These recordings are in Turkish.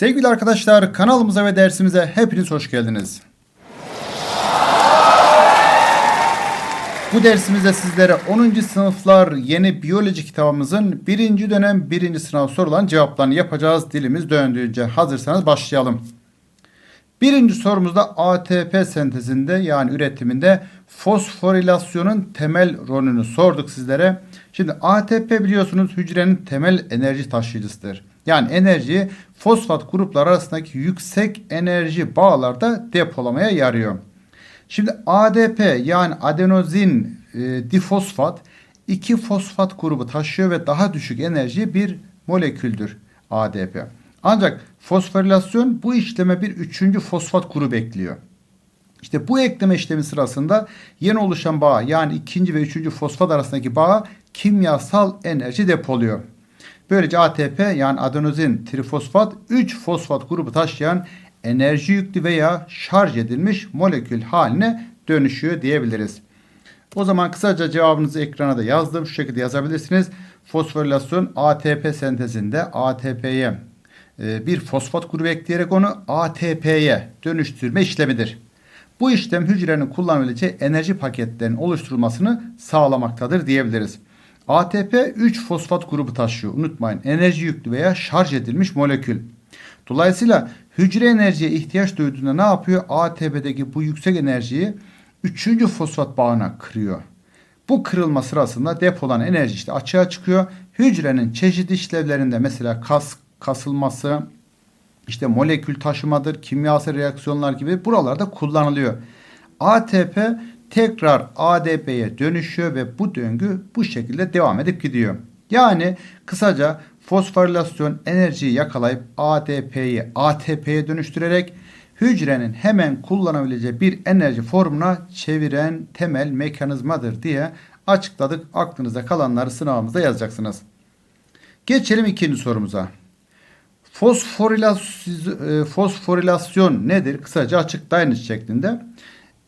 Sevgili arkadaşlar kanalımıza ve dersimize hepiniz hoş geldiniz. Bu dersimizde sizlere 10. sınıflar yeni biyoloji kitabımızın 1. dönem 1. sınav sorulan cevaplarını yapacağız. Dilimiz döndüğünce hazırsanız başlayalım. Birinci sorumuzda ATP sentezinde yani üretiminde fosforilasyonun temel rolünü sorduk sizlere. Şimdi ATP biliyorsunuz hücrenin temel enerji taşıyıcısıdır. Yani enerjiyi fosfat gruplar arasındaki yüksek enerji bağlarda depolamaya yarıyor. Şimdi ADP yani adenozin e, difosfat iki fosfat grubu taşıyor ve daha düşük enerji bir moleküldür ADP. Ancak fosforilasyon bu işleme bir üçüncü fosfat grubu ekliyor. İşte bu ekleme işlemi sırasında yeni oluşan bağ yani ikinci ve üçüncü fosfat arasındaki bağ kimyasal enerji depoluyor. Böylece ATP yani adenozin trifosfat 3 fosfat grubu taşıyan enerji yüklü veya şarj edilmiş molekül haline dönüşüyor diyebiliriz. O zaman kısaca cevabınızı ekrana da yazdım. Şu şekilde yazabilirsiniz. Fosforilasyon ATP sentezinde ATP'ye e, bir fosfat grubu ekleyerek onu ATP'ye dönüştürme işlemidir. Bu işlem hücrenin kullanabileceği enerji paketlerinin oluşturulmasını sağlamaktadır diyebiliriz. ATP 3 fosfat grubu taşıyor. Unutmayın enerji yüklü veya şarj edilmiş molekül. Dolayısıyla hücre enerjiye ihtiyaç duyduğunda ne yapıyor? ATP'deki bu yüksek enerjiyi 3. fosfat bağına kırıyor. Bu kırılma sırasında depolan enerji işte açığa çıkıyor. Hücrenin çeşitli işlevlerinde mesela kas kasılması, işte molekül taşımadır, kimyasal reaksiyonlar gibi buralarda kullanılıyor. ATP tekrar ADP'ye dönüşüyor ve bu döngü bu şekilde devam edip gidiyor. Yani kısaca fosforilasyon enerjiyi yakalayıp ADP'yi ATP'ye dönüştürerek hücrenin hemen kullanabileceği bir enerji formuna çeviren temel mekanizmadır diye açıkladık. Aklınıza kalanları sınavımızda yazacaksınız. Geçelim ikinci sorumuza. Fosforilasyon, fosforilasyon nedir? Kısaca açıklayınız şeklinde.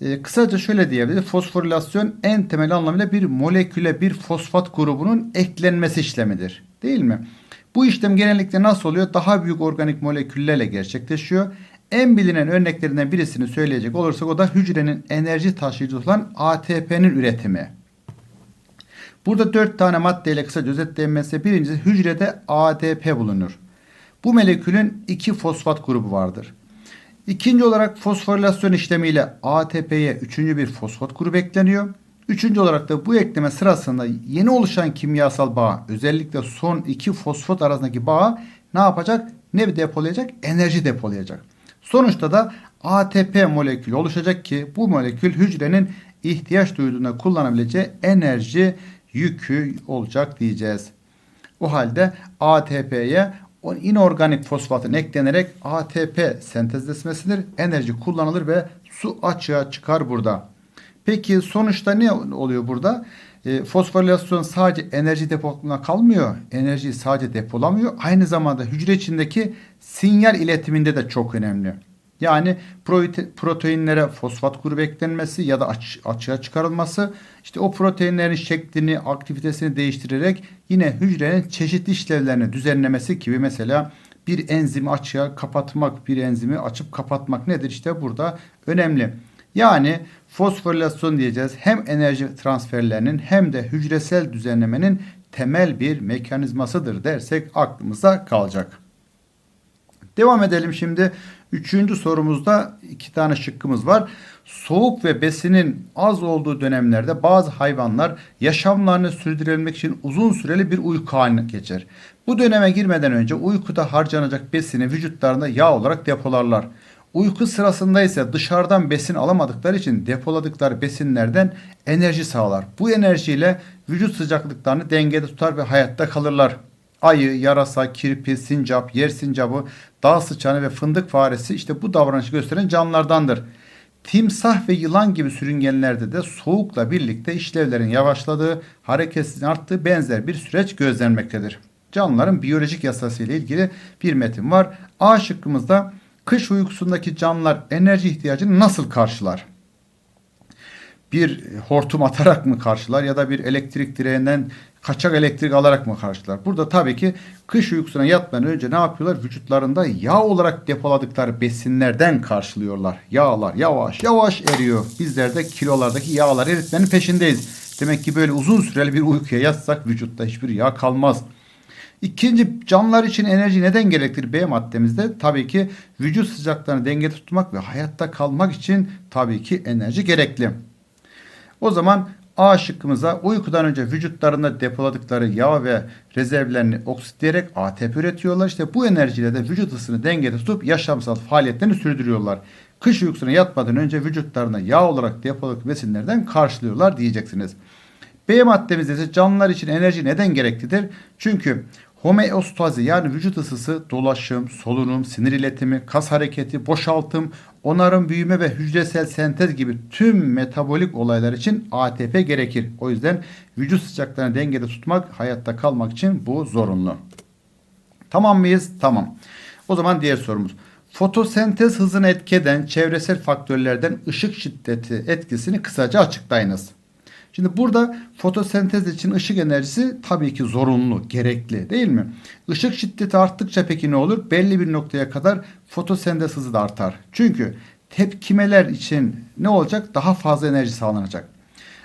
E, kısaca şöyle diyebiliriz. Fosforilasyon en temel anlamıyla bir moleküle bir fosfat grubunun eklenmesi işlemidir. Değil mi? Bu işlem genellikle nasıl oluyor? Daha büyük organik moleküllerle gerçekleşiyor. En bilinen örneklerinden birisini söyleyecek olursak o da hücrenin enerji taşıyıcısı olan ATP'nin üretimi. Burada dört tane maddeyle kısaca özetlenmesi birincisi hücrede ADP bulunur. Bu molekülün iki fosfat grubu vardır. İkinci olarak fosforilasyon işlemiyle ATP'ye üçüncü bir fosfat grubu ekleniyor. Üçüncü olarak da bu ekleme sırasında yeni oluşan kimyasal bağ özellikle son iki fosfat arasındaki bağ ne yapacak? Ne depolayacak? Enerji depolayacak. Sonuçta da ATP molekülü oluşacak ki bu molekül hücrenin ihtiyaç duyduğunda kullanabileceği enerji yükü olacak diyeceğiz. O halde ATP'ye inorganik fosfatın eklenerek ATP sentezleşmesidir. Enerji kullanılır ve su açığa çıkar burada. Peki sonuçta ne oluyor burada? E, fosforilasyon sadece enerji depolama kalmıyor. Enerjiyi sadece depolamıyor. Aynı zamanda hücre içindeki sinyal iletiminde de çok önemli. Yani proteinlere fosfat grubu eklenmesi ya da aç, açığa çıkarılması işte o proteinlerin şeklini, aktivitesini değiştirerek yine hücrenin çeşitli işlevlerini düzenlemesi gibi mesela bir enzimi açığa kapatmak, bir enzimi açıp kapatmak nedir? İşte burada önemli. Yani fosforilasyon diyeceğiz. Hem enerji transferlerinin hem de hücresel düzenlemenin temel bir mekanizmasıdır dersek aklımıza kalacak. Devam edelim şimdi. Üçüncü sorumuzda iki tane şıkkımız var. Soğuk ve besinin az olduğu dönemlerde bazı hayvanlar yaşamlarını sürdürebilmek için uzun süreli bir uyku haline geçer. Bu döneme girmeden önce uykuda harcanacak besini vücutlarında yağ olarak depolarlar. Uyku sırasında ise dışarıdan besin alamadıkları için depoladıkları besinlerden enerji sağlar. Bu enerjiyle vücut sıcaklıklarını dengede tutar ve hayatta kalırlar. Ayı, yarasa, kirpi, sincap, yer sincabı, dağ sıçanı ve fındık faresi işte bu davranışı gösteren canlılardandır. Timsah ve yılan gibi sürüngenlerde de soğukla birlikte işlevlerin yavaşladığı, hareketsizliğin arttığı benzer bir süreç gözlenmektedir. Canlıların biyolojik yasası ile ilgili bir metin var. A şıkkımızda kış uykusundaki canlılar enerji ihtiyacını nasıl karşılar? Bir hortum atarak mı karşılar ya da bir elektrik direğinden kaçak elektrik alarak mı karşılar? Burada tabii ki kış uykusuna yatmadan önce ne yapıyorlar? Vücutlarında yağ olarak depoladıkları besinlerden karşılıyorlar. Yağlar yavaş yavaş eriyor. Bizler de kilolardaki yağlar eritmenin peşindeyiz. Demek ki böyle uzun süreli bir uykuya yatsak vücutta hiçbir yağ kalmaz. İkinci canlılar için enerji neden gerektir B maddemizde? Tabii ki vücut sıcaklığını dengede tutmak ve hayatta kalmak için tabii ki enerji gerekli. O zaman A şıkkımıza uykudan önce vücutlarında depoladıkları yağ ve rezervlerini oksitleyerek ATP üretiyorlar. İşte bu enerjiyle de vücut ısısını dengede tutup yaşamsal faaliyetlerini sürdürüyorlar. Kış uykusuna yatmadan önce vücutlarına yağ olarak depoladık besinlerden karşılıyorlar diyeceksiniz. B maddemizde ise canlılar için enerji neden gereklidir? Çünkü homeostazi yani vücut ısısı, dolaşım, solunum, sinir iletimi, kas hareketi, boşaltım, onarım, büyüme ve hücresel sentez gibi tüm metabolik olaylar için ATP gerekir. O yüzden vücut sıcaklığını dengede tutmak, hayatta kalmak için bu zorunlu. Tamam mıyız? Tamam. O zaman diğer sorumuz. Fotosentez hızını etkeden çevresel faktörlerden ışık şiddeti etkisini kısaca açıklayınız. Şimdi burada fotosentez için ışık enerjisi tabii ki zorunlu, gerekli değil mi? Işık şiddeti arttıkça peki ne olur? Belli bir noktaya kadar fotosentez hızı da artar. Çünkü tepkimeler için ne olacak? Daha fazla enerji sağlanacak.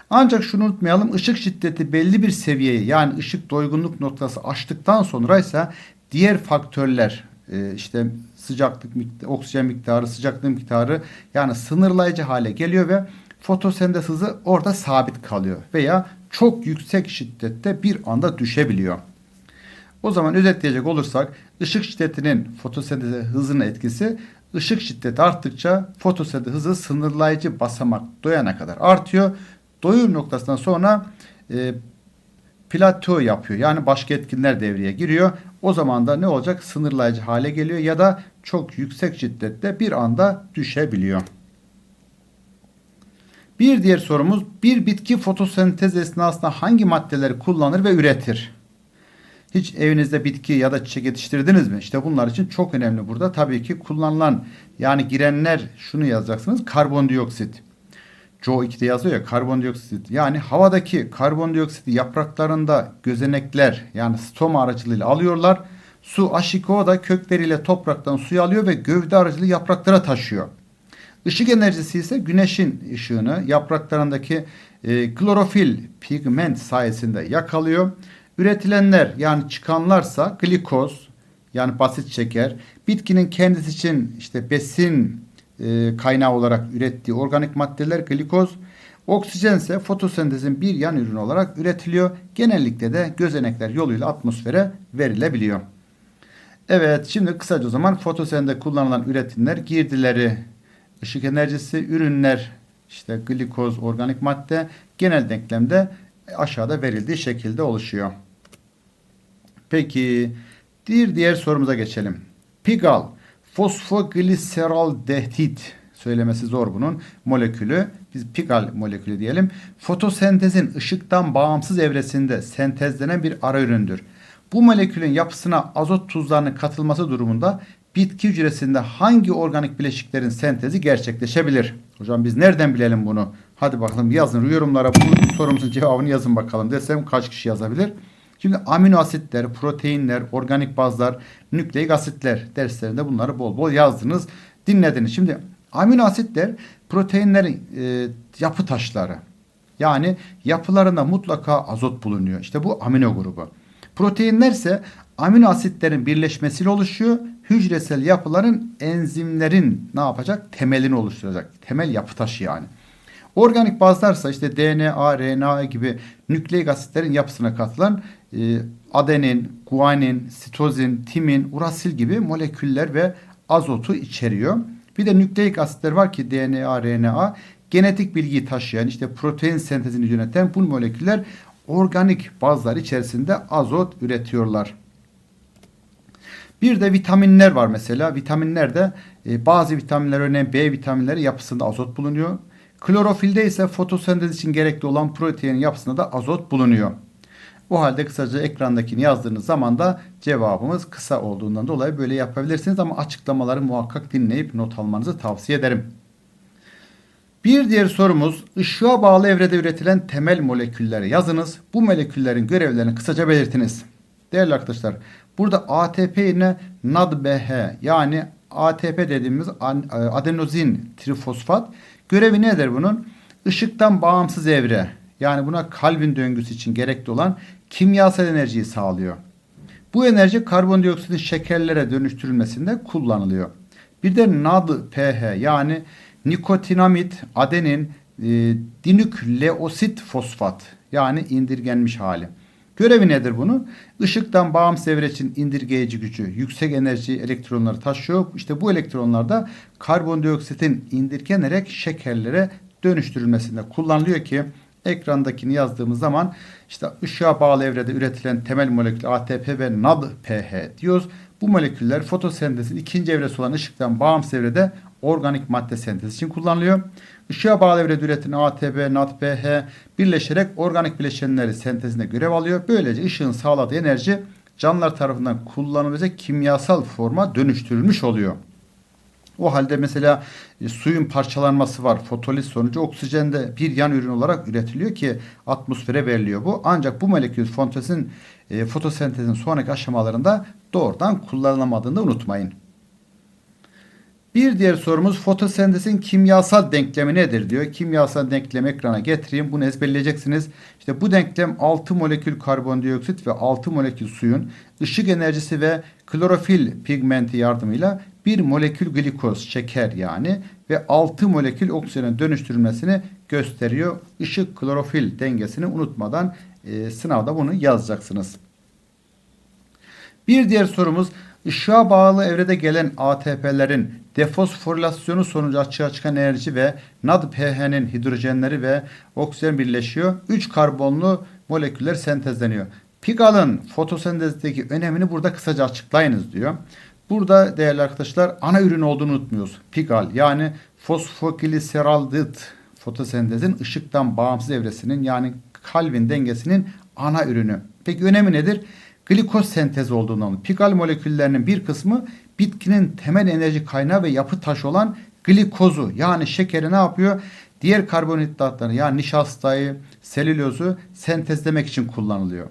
Ancak şunu unutmayalım ışık şiddeti belli bir seviyeyi yani ışık doygunluk noktası aştıktan sonra ise diğer faktörler e, işte sıcaklık, oksijen miktarı, sıcaklık miktarı yani sınırlayıcı hale geliyor ve fotosentez hızı orada sabit kalıyor veya çok yüksek şiddette bir anda düşebiliyor. O zaman özetleyecek olursak ışık şiddetinin fotosentez hızının etkisi ışık şiddeti arttıkça fotosentez hızı sınırlayıcı basamak doyana kadar artıyor. Doyum noktasından sonra e, plateau yapıyor. Yani başka etkinler devreye giriyor. O zaman da ne olacak? Sınırlayıcı hale geliyor ya da çok yüksek şiddette bir anda düşebiliyor. Bir diğer sorumuz bir bitki fotosentez esnasında hangi maddeleri kullanır ve üretir? Hiç evinizde bitki ya da çiçek yetiştirdiniz mi? İşte bunlar için çok önemli burada. Tabii ki kullanılan yani girenler şunu yazacaksınız. Karbondioksit. Joe 2'de yazıyor ya karbondioksit. Yani havadaki karbondioksiti yapraklarında gözenekler yani stoma aracılığıyla alıyorlar. Su H2O da kökleriyle topraktan suyu alıyor ve gövde aracılığıyla yapraklara taşıyor. Işık enerjisi ise güneşin ışığını yapraklarındaki e, klorofil pigment sayesinde yakalıyor. Üretilenler yani çıkanlarsa glikoz yani basit şeker, bitkinin kendisi için işte besin e, kaynağı olarak ürettiği organik maddeler glikoz, oksijen ise fotosentezin bir yan ürünü olarak üretiliyor. Genellikle de gözenekler yoluyla atmosfere verilebiliyor. Evet şimdi kısaca o zaman fotosentezde kullanılan üretimler girdileri ışık enerjisi, ürünler, işte glikoz, organik madde genel denklemde aşağıda verildiği şekilde oluşuyor. Peki bir diğer sorumuza geçelim. Pigal, fosfogliseraldehit söylemesi zor bunun molekülü. Biz pigal molekülü diyelim. Fotosentezin ışıktan bağımsız evresinde sentezlenen bir ara üründür. Bu molekülün yapısına azot tuzlarının katılması durumunda bitki hücresinde hangi organik bileşiklerin sentezi gerçekleşebilir? Hocam biz nereden bilelim bunu? Hadi bakalım yazın yorumlara bu sorumuzun cevabını yazın bakalım desem kaç kişi yazabilir? Şimdi amino asitler, proteinler, organik bazlar, nükleik asitler derslerinde bunları bol bol yazdınız, dinlediniz. Şimdi amino asitler proteinlerin e, yapı taşları. Yani yapılarında mutlaka azot bulunuyor. İşte bu amino grubu. Proteinler ise amino asitlerin birleşmesiyle oluşuyor. Hücresel yapıların enzimlerin ne yapacak? Temelini oluşturacak. Temel yapı taşı yani. Organik bazlarsa işte DNA, RNA gibi nükleik asitlerin yapısına katılan e, adenin, guanin, sitozin, timin, urasil gibi moleküller ve azotu içeriyor. Bir de nükleik asitler var ki DNA, RNA genetik bilgiyi taşıyan işte protein sentezini yöneten bu moleküller organik bazlar içerisinde azot üretiyorlar. Bir de vitaminler var mesela. Vitaminlerde e, bazı vitaminler örneğin B vitaminleri yapısında azot bulunuyor. Klorofilde ise fotosentez için gerekli olan proteinin yapısında da azot bulunuyor. O halde kısaca ekrandakini yazdığınız zaman da cevabımız kısa olduğundan dolayı böyle yapabilirsiniz ama açıklamaları muhakkak dinleyip not almanızı tavsiye ederim. Bir diğer sorumuz ışığa bağlı evrede üretilen temel molekülleri yazınız. Bu moleküllerin görevlerini kısaca belirtiniz. Değerli arkadaşlar burada ATP yerine NADBH yani ATP dediğimiz adenozin trifosfat görevi nedir bunun? Işıktan bağımsız evre yani buna kalbin döngüsü için gerekli olan kimyasal enerjiyi sağlıyor. Bu enerji karbondioksitin şekerlere dönüştürülmesinde kullanılıyor. Bir de NADPH yani nikotinamit, adenin, e, dinükleosit fosfat yani indirgenmiş hali. Görevi nedir bunun? Işıktan bağımsız evre için indirgeyici gücü yüksek enerji elektronları taşıyor. İşte bu elektronlar da karbondioksitin indirgenerek şekerlere dönüştürülmesinde kullanılıyor ki ekrandakini yazdığımız zaman işte ışığa bağlı evrede üretilen temel molekül ATP ve NADPH diyoruz. Bu moleküller fotosentezin ikinci evresi olan ışıktan bağımsız evrede organik madde sentezi için kullanılıyor. Işığa bağlı evrede üretilen ATP, NADPH birleşerek organik bileşenleri sentezinde görev alıyor. Böylece ışığın sağladığı enerji canlılar tarafından kullanılacak kimyasal forma dönüştürülmüş oluyor. O halde mesela e, suyun parçalanması var. Fotoliz sonucu oksijen de bir yan ürün olarak üretiliyor ki atmosfere veriliyor bu. Ancak bu molekül fotosentezin, e, fotosentezin sonraki aşamalarında doğrudan kullanılamadığını unutmayın. Bir diğer sorumuz fotosentezin kimyasal denklemi nedir diyor. Kimyasal denklemi ekrana getireyim. Bunu ezberleyeceksiniz. İşte bu denklem 6 molekül karbondioksit ve 6 molekül suyun ışık enerjisi ve klorofil pigmenti yardımıyla bir molekül glikoz, şeker yani ve 6 molekül oksijene dönüştürülmesini gösteriyor. Işık klorofil dengesini unutmadan e, sınavda bunu yazacaksınız. Bir diğer sorumuz ışığa bağlı evrede gelen ATP'lerin defosforilasyonu sonucu açığa çıkan enerji ve NADPH'nin hidrojenleri ve oksijen birleşiyor. 3 karbonlu moleküller sentezleniyor. Pigal'ın fotosentezdeki önemini burada kısaca açıklayınız diyor. Burada değerli arkadaşlar ana ürün olduğunu unutmuyoruz. Pigal yani fosfogliseraldit fotosentezin ışıktan bağımsız evresinin yani kalbin dengesinin ana ürünü. Peki önemi nedir? Glikoz sentezi olduğundan pigal moleküllerinin bir kısmı bitkinin temel enerji kaynağı ve yapı taşı olan glikozu yani şekeri ne yapıyor? Diğer karbonhidratları yani nişastayı, selülozu sentezlemek için kullanılıyor.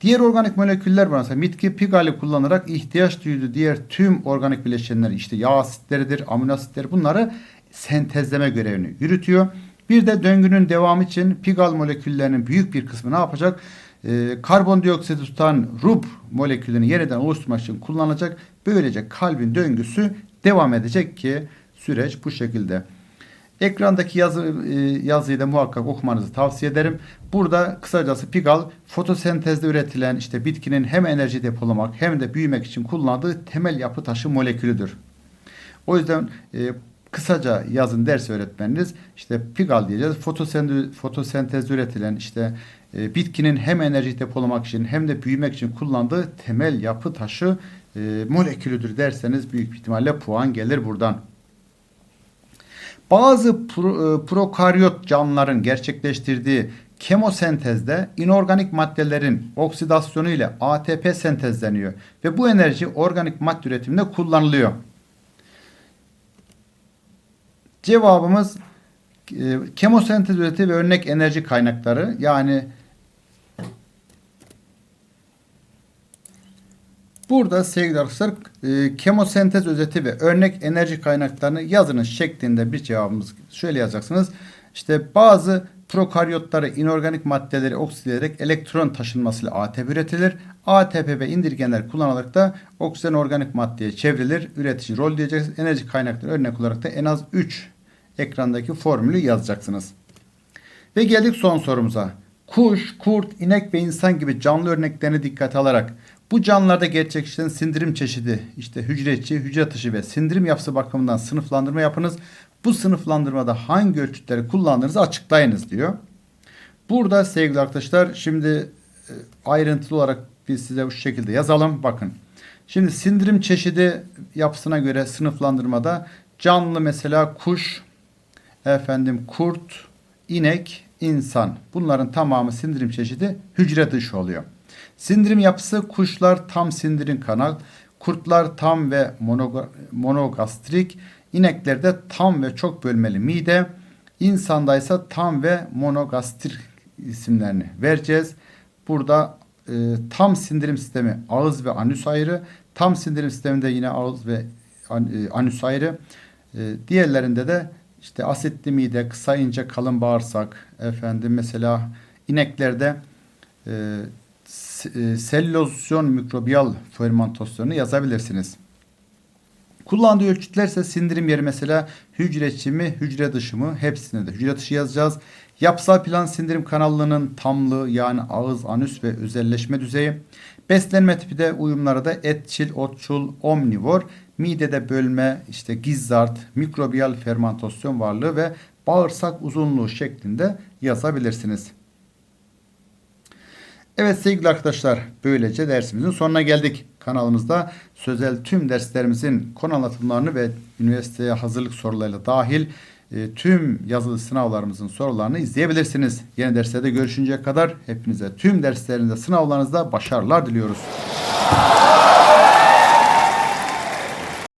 Diğer organik moleküller var. Mesela bitki pigali kullanarak ihtiyaç duyduğu diğer tüm organik bileşenleri işte yağ asitleridir, amino asitleri bunları sentezleme görevini yürütüyor. Bir de döngünün devamı için pigal moleküllerinin büyük bir kısmı ne yapacak? Ee, karbondioksiti tutan rub molekülünü yeniden oluşturmak için kullanılacak. Böylece kalbin döngüsü devam edecek ki süreç bu şekilde. Ekrandaki yazı, e, yazıyı da muhakkak okumanızı tavsiye ederim. Burada kısacası Pigal fotosentezde üretilen işte bitkinin hem enerji depolamak hem de büyümek için kullandığı temel yapı taşı molekülüdür. O yüzden e, kısaca yazın ders öğretmeniniz işte Pigal diyeceğiz. Fotosentez, fotosentezde üretilen işte e, bitkinin hem enerji depolamak için hem de büyümek için kullandığı temel yapı taşı e, molekülüdür derseniz büyük ihtimalle puan gelir buradan. Bazı pro, e, prokaryot canlıların gerçekleştirdiği kemosentezde inorganik maddelerin oksidasyonu ile ATP sentezleniyor ve bu enerji organik madde üretiminde kullanılıyor. Cevabımız e, kemosentez üreti ve örnek enerji kaynakları yani Burada sevgili arkadaşlar e, kemosentez özeti ve örnek enerji kaynaklarını yazınız şeklinde bir cevabımız şöyle yazacaksınız. İşte bazı prokaryotları inorganik maddeleri oksidleyerek elektron taşınmasıyla ATP üretilir. ATP ve indirgenler kullanılarak da oksijen organik maddeye çevrilir. Üretici rol diyeceksiniz. Enerji kaynakları örnek olarak da en az 3 ekrandaki formülü yazacaksınız. Ve geldik son sorumuza. Kuş, kurt, inek ve insan gibi canlı örneklerini dikkate alarak bu canlılarda gerçekleşen sindirim çeşidi işte hücre içi, hücre dışı ve sindirim yapısı bakımından sınıflandırma yapınız. Bu sınıflandırmada hangi ölçütleri kullandığınızı açıklayınız diyor. Burada sevgili arkadaşlar şimdi e, ayrıntılı olarak biz size bu şekilde yazalım. Bakın. Şimdi sindirim çeşidi yapısına göre sınıflandırmada canlı mesela kuş, efendim kurt, inek, insan. Bunların tamamı sindirim çeşidi hücre dışı oluyor. Sindirim yapısı kuşlar tam sindirim kanal, kurtlar tam ve monogastrik, ineklerde tam ve çok bölmeli mide, İnsandaysa tam ve monogastrik isimlerini vereceğiz. Burada e, tam sindirim sistemi ağız ve anüs ayrı. Tam sindirim sisteminde yine ağız ve e, anüs ayrı. E, diğerlerinde de işte asitli mide, kısa ince kalın bağırsak, efendim mesela ineklerde e, sellozyon mikrobiyal fermentasyonu yazabilirsiniz. Kullandığı ölçütler ise sindirim yeri mesela hücre içi mi, hücre dışı mı hepsine de hücre dışı yazacağız. Yapısal plan sindirim kanalının tamlığı yani ağız, anüs ve özelleşme düzeyi. Beslenme tipi de uyumları da etçil, otçul, omnivor, midede bölme, işte gizzard, mikrobiyal fermentasyon varlığı ve bağırsak uzunluğu şeklinde yazabilirsiniz. Evet sevgili arkadaşlar böylece dersimizin sonuna geldik. Kanalımızda sözel tüm derslerimizin konu anlatımlarını ve üniversiteye hazırlık sorularıyla dahil e, tüm yazılı sınavlarımızın sorularını izleyebilirsiniz. Yeni derslerde görüşünceye kadar hepinize tüm derslerinizde sınavlarınızda başarılar diliyoruz.